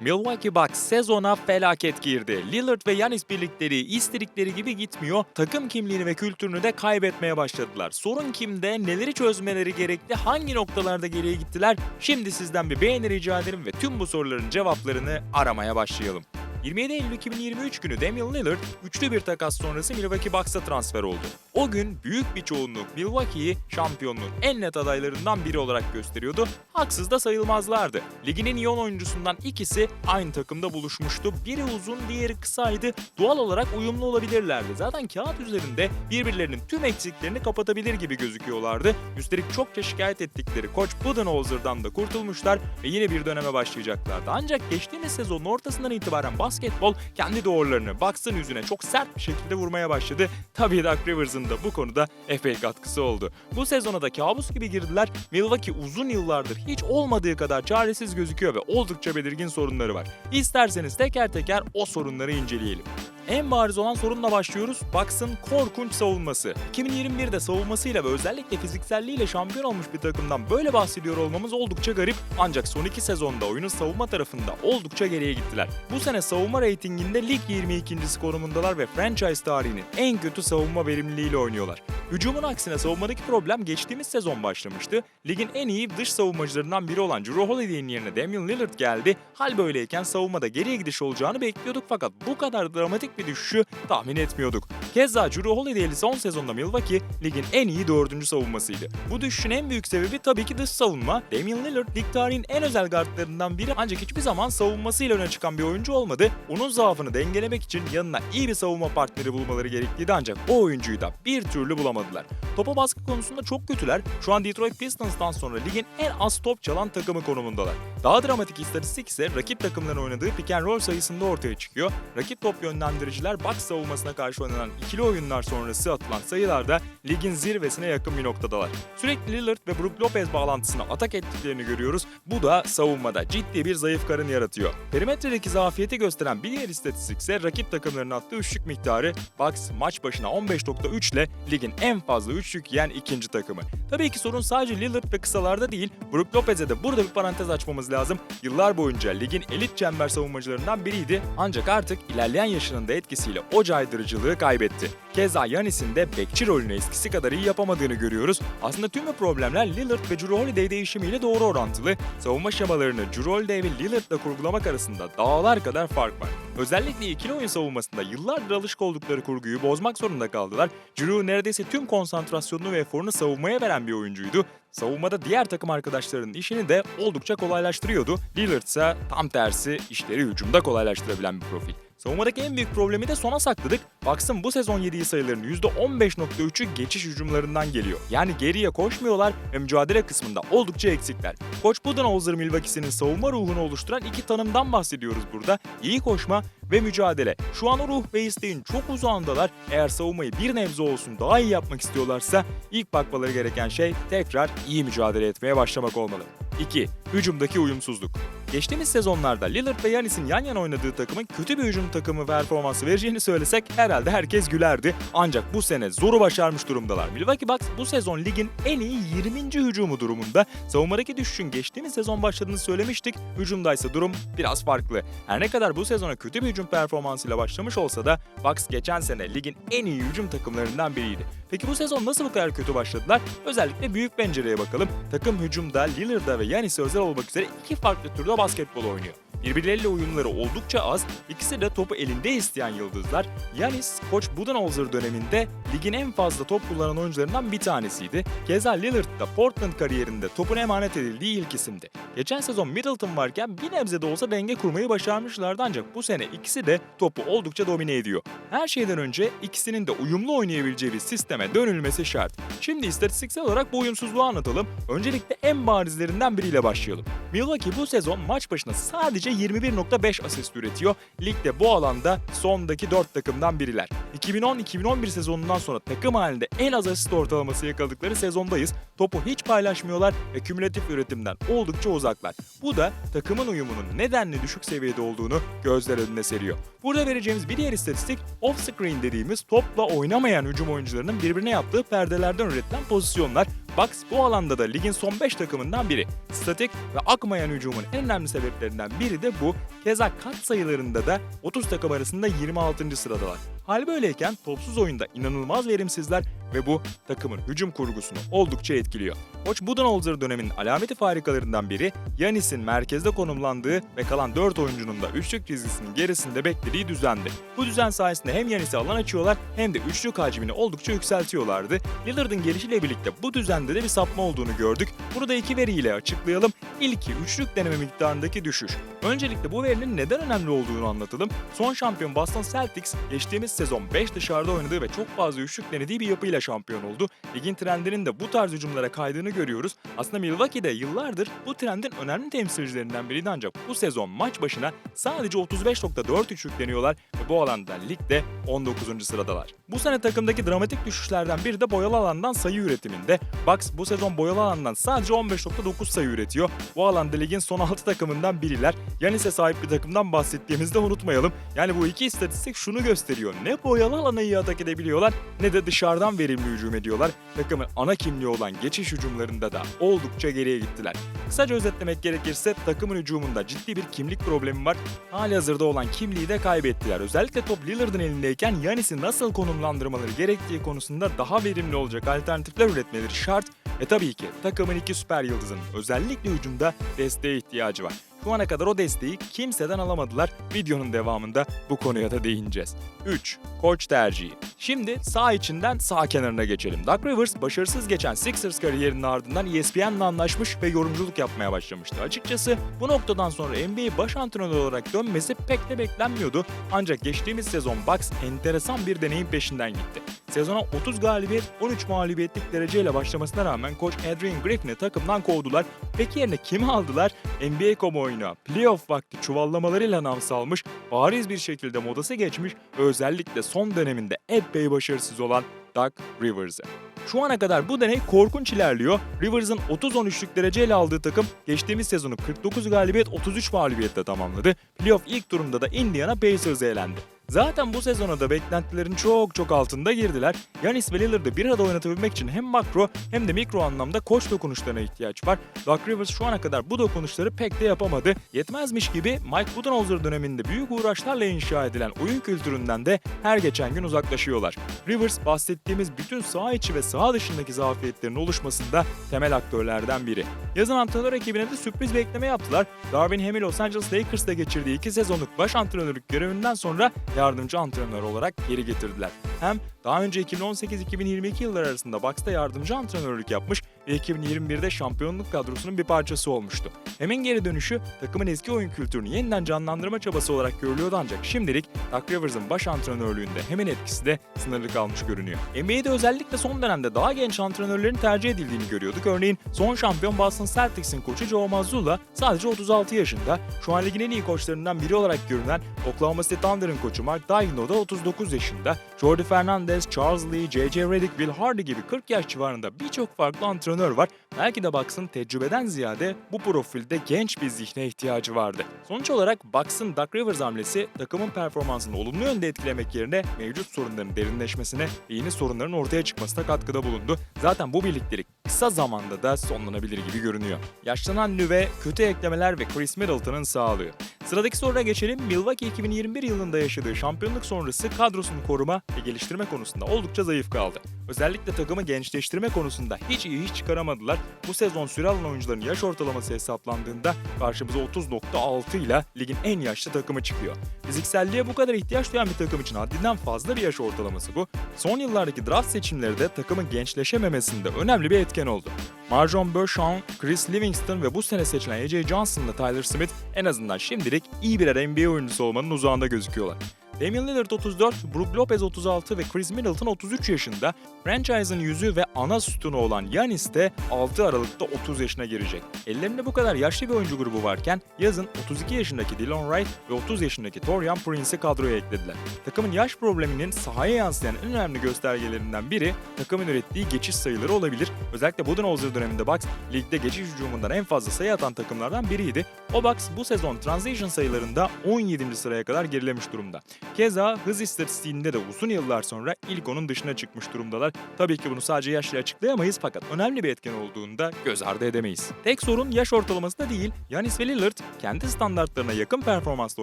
Milwaukee Bucks sezona felaket girdi. Lillard ve Yanis birlikleri istedikleri gibi gitmiyor. Takım kimliğini ve kültürünü de kaybetmeye başladılar. Sorun kimde? Neleri çözmeleri gerekli? Hangi noktalarda geriye gittiler? Şimdi sizden bir beğeni rica ederim ve tüm bu soruların cevaplarını aramaya başlayalım. 27 Eylül 2023 günü Damian Lillard üçlü bir takas sonrası Milwaukee Bucks'a transfer oldu. O gün büyük bir çoğunluk Milwaukee'yi şampiyonluğun en net adaylarından biri olarak gösteriyordu. Haksız da sayılmazlardı. Ligin en iyi 10 oyuncusundan ikisi aynı takımda buluşmuştu. Biri uzun, diğeri kısaydı. Doğal olarak uyumlu olabilirlerdi. Zaten kağıt üzerinde birbirlerinin tüm eksiklerini kapatabilir gibi gözüküyorlardı. Üstelik çokça şikayet ettikleri koç Budenholzer'dan da kurtulmuşlar ve yine bir döneme başlayacaklardı. Ancak geçtiğimiz sezonun ortasından itibaren basketbol kendi doğrularını Bucks'ın yüzüne çok sert bir şekilde vurmaya başladı. Tabii Doug Rivers'ın da bu konuda epey katkısı oldu. Bu sezona da kabus gibi girdiler. Milwaukee uzun yıllardır hiç olmadığı kadar çaresiz gözüküyor ve oldukça belirgin sorunları var. İsterseniz teker teker o sorunları inceleyelim. En bariz olan sorunla başlıyoruz. Bucks'ın korkunç savunması. 2021'de savunmasıyla ve özellikle fizikselliğiyle şampiyon olmuş bir takımdan böyle bahsediyor olmamız oldukça garip. Ancak son iki sezonda oyunun savunma tarafında oldukça geriye gittiler. Bu sene savunma reytinginde lig 22.si konumundalar ve franchise tarihinin en kötü savunma verimliliğiyle oynuyorlar. Hücumun aksine savunmadaki problem geçtiğimiz sezon başlamıştı. Ligin en iyi dış savunmacılarından biri olan Drew Holiday'in yerine Damian Lillard geldi. Hal böyleyken savunmada geriye gidiş olacağını bekliyorduk fakat bu kadar dramatik bir düşüşü tahmin etmiyorduk. Keza Drew Holiday'li son sezonda Milwaukee ligin en iyi dördüncü savunmasıydı. Bu düşüşün en büyük sebebi tabii ki dış savunma. Damian Lillard lig tarihinin en özel guardlarından biri ancak hiçbir zaman savunmasıyla öne çıkan bir oyuncu olmadı. Onun zaafını dengelemek için yanına iyi bir savunma partneri bulmaları gerekliydi ancak o oyuncuyu da bir türlü bulamadılar. Topa baskı konusunda çok kötüler. Şu an Detroit Pistons'tan sonra ligin en az top çalan takımı konumundalar. Daha dramatik istatistik ise rakip takımların oynadığı pick and roll sayısında ortaya çıkıyor. Rakip top yönlendiriciler Bucks savunmasına karşı oynanan ikili oyunlar sonrası atılan sayılarda ligin zirvesine yakın bir noktadalar. Sürekli Lillard ve Brook Lopez bağlantısına atak ettiklerini görüyoruz. Bu da savunmada ciddi bir zayıf karın yaratıyor. Perimetredeki zafiyeti gösteren bir diğer istatistik ise rakip takımların attığı üçlük miktarı. Bucks maç başına 15.3 ile ligin en fazla üçlük yiyen ikinci takımı. Tabii ki sorun sadece Lillard ve kısalarda değil. Brook Lopez'e de burada bir parantez açmamız lazım. Yıllar boyunca ligin elit çember savunmacılarından biriydi. Ancak artık ilerleyen yaşının da etkisiyle o caydırıcılığı kaybetti. Keza Yanis'in de bekçi rolünü eskisi kadar iyi yapamadığını görüyoruz. Aslında tüm bu problemler Lillard ve Drew Holiday değişimiyle doğru orantılı. Savunma şemalarını Drew Holiday ve Lillard'la kurgulamak arasında dağlar kadar fark var. Özellikle ikili oyun savunmasında yıllardır alışık oldukları kurguyu bozmak zorunda kaldılar. Drew neredeyse tüm konsantrasyonunu ve eforunu savunmaya veren bir oyuncuydu. Savunmada diğer takım arkadaşlarının işini de oldukça kolaylaştırıyordu. Lillard ise tam tersi işleri hücumda kolaylaştırabilen bir profil. Savunmadaki en büyük problemi de sona sakladık. Bucks'ın bu sezon yediği sayıların %15.3'ü geçiş hücumlarından geliyor. Yani geriye koşmuyorlar ve mücadele kısmında oldukça eksikler. Koç Budenholzer Milwaukee'sinin savunma ruhunu oluşturan iki tanımdan bahsediyoruz burada. İyi koşma ve mücadele. Şu an o ruh ve isteğin çok uzağındalar. Eğer savunmayı bir nebze olsun daha iyi yapmak istiyorlarsa ilk bakmaları gereken şey tekrar iyi mücadele etmeye başlamak olmalı. 2. Hücumdaki uyumsuzluk. Geçtiğimiz sezonlarda Lillard ve Yanis'in yan yana oynadığı takımın kötü bir hücum takımı performansı vereceğini söylesek herhalde herkes gülerdi. Ancak bu sene zoru başarmış durumdalar. Milwaukee Bucks bu sezon ligin en iyi 20. hücumu durumunda. Savunmadaki düşüşün geçtiğimiz sezon başladığını söylemiştik. Hücumdaysa durum biraz farklı. Her ne kadar bu sezona kötü bir hücum performansıyla başlamış olsa da Bucks geçen sene ligin en iyi hücum takımlarından biriydi. Peki bu sezon nasıl bu kadar kötü başladılar? Özellikle büyük pencereye bakalım. Takım hücumda Lillard'a ve Yanis'e özel olmak üzere iki farklı türde basketbol oynuyor. Birbirleriyle uyumları oldukça az, ikisi de topu elinde isteyen yıldızlar. Yanis, koç Budenholzer döneminde ligin en fazla top kullanan oyuncularından bir tanesiydi. Keza Lillard da Portland kariyerinde topun emanet edildiği ilk isimdi. Geçen sezon Middleton varken bir nebze de olsa denge kurmayı başarmışlardı ancak bu sene ikisi de topu oldukça domine ediyor. Her şeyden önce ikisinin de uyumlu oynayabileceği bir sisteme dönülmesi şart. Şimdi istatistiksel olarak bu uyumsuzluğu anlatalım. Öncelikle en barizlerinden biriyle başlayalım. Milwaukee bu sezon maç başına sadece 21.5 asist üretiyor. Ligde bu alanda sondaki 4 takımdan biriler. 2010-2011 sezonundan sonra takım halinde en az asist ortalaması yakaladıkları sezondayız. Topu hiç paylaşmıyorlar ve kümülatif üretimden oldukça uzaklar. Bu da takımın uyumunun nedenli düşük seviyede olduğunu gözler önüne seriyor. Burada vereceğimiz bir diğer istatistik off-screen dediğimiz topla oynamayan hücum oyuncularının birbirine yaptığı perdelerden üretilen pozisyonlar. Bucks bu alanda da ligin son 5 takımından biri. Statik ve akmayan hücumun en önemli sebeplerinden biri de bu. Keza kat sayılarında da 30 takım arasında 26. sıradalar. Hal böyleyken topsuz oyunda inanılmaz verimsizler ve bu takımın hücum kurgusunu oldukça etkiliyor. Koç Budenholzer döneminin alameti farikalarından biri Yanis'in merkezde konumlandığı ve kalan 4 oyuncunun da üçlük çizgisinin gerisinde beklediği düzendi. Bu düzen sayesinde hem Yanis'e alan açıyorlar hem de üçlük hacmini oldukça yükseltiyorlardı. Lillard'ın gelişiyle birlikte bu düzende de bir sapma olduğunu gördük. Burada iki veriyle açıklayalım. İlki üçlük deneme miktarındaki düşüş. Öncelikle bu verinin neden önemli olduğunu anlatalım. Son şampiyon Boston Celtics geçtiğimiz sezon 5 dışarıda oynadığı ve çok fazla üçlük denediği bir yapıyla şampiyon oldu. Ligin trendinin de bu tarz hücumlara kaydığını görüyoruz. Aslında Milwaukee'de yıllardır bu trendin önemli temsilcilerinden biriydi ancak bu sezon maç başına sadece 35.4 üçlük deniyorlar ve bu alanda ligde 19. sıradalar. Bu sene takımdaki dramatik düşüşlerden biri de boyalı alandan sayı üretiminde. Bucks bu sezon boyalı alandan sadece 15.9 sayı üretiyor. Bu alanda ligin son 6 takımından biriler. Yanis'e sahip bir takımdan bahsettiğimizde unutmayalım. Yani bu iki istatistik şunu gösteriyor. Ne boyalı alana iyi atak edebiliyorlar ne de dışarıdan verimli hücum ediyorlar. Takımın ana kimliği olan geçiş hücumlarında da oldukça geriye gittiler. Kısaca özetlemek gerekirse takımın hücumunda ciddi bir kimlik problemi var. Hali hazırda olan kimliği de kaybettiler. Özellikle top Lillard'ın elindeyken Yanis'i nasıl konumlandırmaları gerektiği konusunda daha verimli olacak alternatifler üretmeleri şart. Ve tabii ki takımın iki süper yıldızının özellikle hücumda desteğe ihtiyacı var. Şu ana kadar o desteği kimseden alamadılar. Videonun devamında bu konuya da değineceğiz. 3. Koç tercihi. Şimdi sağ içinden sağ kenarına geçelim. Doug Rivers başarısız geçen Sixers kariyerinin ardından ESPN'le anlaşmış ve yorumculuk yapmaya başlamıştı. Açıkçası bu noktadan sonra NBA baş antrenörü olarak dönmesi pek de beklenmiyordu. Ancak geçtiğimiz sezon Bucks enteresan bir deneyim peşinden gitti. Sezona 30 galibiyet, 13 mağlubiyetlik dereceyle başlamasına rağmen koç Adrian Griffin'i takımdan kovdular. Peki yerine kimi aldılar? NBA kamuoyuna playoff vakti çuvallamalarıyla nam salmış, bariz bir şekilde modası geçmiş özellikle son döneminde epey başarısız olan Doug Rivers'ı. Şu ana kadar bu deney korkunç ilerliyor. Rivers'ın 30-13'lük dereceyle aldığı takım geçtiğimiz sezonu 49 galibiyet 33 mağlubiyetle tamamladı. Playoff ilk turunda da Indiana Pacers'e elendi. Zaten bu sezona da beklentilerin çok çok altında girdiler. Yanis ve Lillard'ı bir arada oynatabilmek için hem makro hem de mikro anlamda koç dokunuşlarına ihtiyaç var. Doug Rivers şu ana kadar bu dokunuşları pek de yapamadı. Yetmezmiş gibi Mike Budenholzer döneminde büyük uğraşlarla inşa edilen oyun kültüründen de her geçen gün uzaklaşıyorlar. Rivers bahsettiğimiz bütün saha içi ve saha dışındaki zafiyetlerin oluşmasında temel aktörlerden biri. Yazın antrenör ekibine de sürpriz bir ekleme yaptılar. Darvin Ham'i Los Angeles Lakers'ta geçirdiği iki sezonluk baş antrenörlük görevinden sonra yardımcı antrenör olarak geri getirdiler. Hem daha önce 2018-2022 yılları arasında Bucks'ta yardımcı antrenörlük yapmış ve 2021'de şampiyonluk kadrosunun bir parçası olmuştu. Hemen geri dönüşü takımın eski oyun kültürünü yeniden canlandırma çabası olarak görülüyordu ancak şimdilik Doug Rivers'ın baş antrenörlüğünde hemen etkisi de sınırlı kalmış görünüyor. NBA'de özellikle son dönemde daha genç antrenörlerin tercih edildiğini görüyorduk. Örneğin son şampiyon Boston Celtics'in koçu Joe Mazzulla sadece 36 yaşında. Şu an ligin en iyi koçlarından biri olarak görünen Oklahoma City Thunder'ın koçu Mark Daigneault da 39 yaşında. Jordi Fernandez, Charles Lee, J.J. Redick, Will Hardy gibi 40 yaş civarında birçok farklı antrenör var. Belki de Bucks'ın tecrübeden ziyade bu profilde genç bir zihne ihtiyacı vardı. Sonuç olarak Bucks'ın Doug Rivers hamlesi takımın performansını olumlu yönde etkilemek yerine mevcut sorunların derinleşmesine ve yeni sorunların ortaya çıkmasına katkıda bulundu. Zaten bu birliktelik kısa zamanda da sonlanabilir gibi görünüyor. Yaşlanan nüve, kötü eklemeler ve Chris Middleton'ın sağlığı. Sıradaki soruya geçelim. Milwaukee 2021 yılında yaşadığı şampiyonluk sonrası kadrosunu koruma ve geliştirme konusunda oldukça zayıf kaldı. Özellikle takımı gençleştirme konusunda hiç iyi iş çıkaramadılar. Bu sezon süre alan oyuncuların yaş ortalaması hesaplandığında karşımıza 30.6 ile ligin en yaşlı takımı çıkıyor. Fizikselliğe bu kadar ihtiyaç duyan bir takım için haddinden fazla bir yaş ortalaması bu. Son yıllardaki draft seçimleri de takımın gençleşememesinde önemli bir etken oldu. Marjon Bergeron, Chris Livingston ve bu sene seçilen A.J. Johnson'la Tyler Smith en azından şimdilik iyi birer NBA oyuncusu olmanın uzağında gözüküyorlar. Damian Lillard 34, Brook Lopez 36 ve Chris Middleton 33 yaşında. Franchise'ın yüzü ve ana sütunu olan Giannis de 6 Aralık'ta 30 yaşına girecek. Ellerinde bu kadar yaşlı bir oyuncu grubu varken yazın 32 yaşındaki Dylan Wright ve 30 yaşındaki Torian Prince'i kadroya eklediler. Takımın yaş probleminin sahaya yansıyan en önemli göstergelerinden biri takımın ürettiği geçiş sayıları olabilir. Özellikle Budenholzer döneminde Bucks ligde geçiş hücumundan en fazla sayı atan takımlardan biriydi. O Bucks bu sezon transition sayılarında 17. sıraya kadar gerilemiş durumda. Keza hız istatistiğinde de uzun yıllar sonra ilk onun dışına çıkmış durumdalar. Tabii ki bunu sadece yaşla açıklayamayız fakat önemli bir etken olduğunda göz ardı edemeyiz. Tek sorun yaş ortalaması da değil. Yanis ve Lillard kendi standartlarına yakın performansla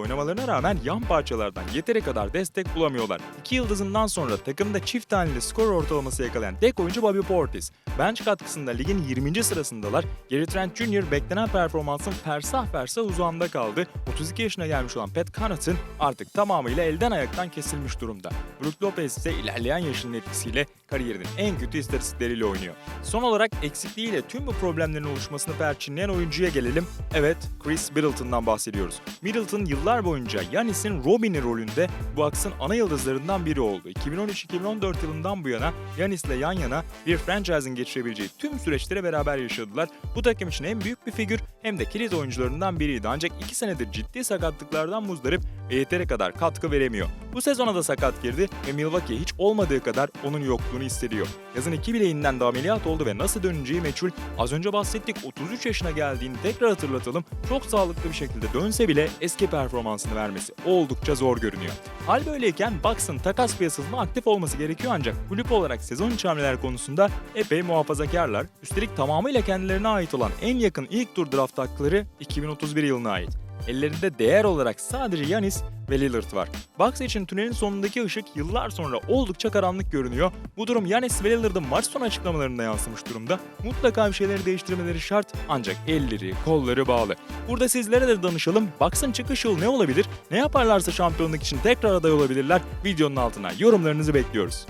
oynamalarına rağmen yan parçalardan yeteri kadar destek bulamıyorlar. İki yıldızından sonra takımda çift taneli skor ortalaması yakalayan tek oyuncu Bobby Portis. Bench katkısında ligin 20. sırasındalar. Gary Trent Jr. beklenen performansın fersah fersah uzağında kaldı. 32 yaşına gelmiş olan Pat Connaughton artık tamamıyla elden ayaktan kesilmiş durumda. Brook Lopez ise ilerleyen yaşının etkisiyle kariyerinin en kötü istatistikleriyle oynuyor. Son olarak eksikliğiyle tüm bu problemlerin oluşmasını perçinleyen oyuncuya gelelim. Evet, Chris Middleton'dan bahsediyoruz. Middleton yıllar boyunca Yanis'in Robin'i rolünde bu aksın ana yıldızlarından biri oldu. 2013-2014 yılından bu yana Yanis'le yan yana bir franchise'ın geçirebileceği tüm süreçleri beraber yaşadılar. Bu takım için hem büyük bir figür hem de kilit oyuncularından biriydi. Ancak iki senedir ciddi sakatlıklardan muzdarip ve yeteri kadar katkı veremiyor. Bu sezona da sakat girdi ve Milwaukee hiç olmadığı kadar onun yokluğunu hissediyor. Yazın iki bileğinden de ameliyat oldu ve nasıl döneceği meçhul. Az önce bahsettik 33 yaşına geldiğini tekrar hatırlatalım. Çok sağlıklı bir şekilde dönse bile eski performansını vermesi oldukça zor görünüyor. Hal böyleyken Bucks'ın takas piyasasında aktif olması gerekiyor ancak kulüp olarak sezon içi hamleler konusunda epey muhafazakarlar. Üstelik tamamıyla kendilerine ait olan en yakın ilk tur draft hakları 2031 yılına ait. Ellerinde değer olarak sadece Yanis ve Lillard var. Bucks için tünelin sonundaki ışık yıllar sonra oldukça karanlık görünüyor. Bu durum Yanis ve Lillard'ın maç sonu açıklamalarında yansımış durumda. Mutlaka bir şeyleri değiştirmeleri şart ancak elleri, kolları bağlı. Burada sizlere de danışalım. Bucks'ın çıkış yolu ne olabilir? Ne yaparlarsa şampiyonluk için tekrar aday olabilirler? Videonun altına yorumlarınızı bekliyoruz.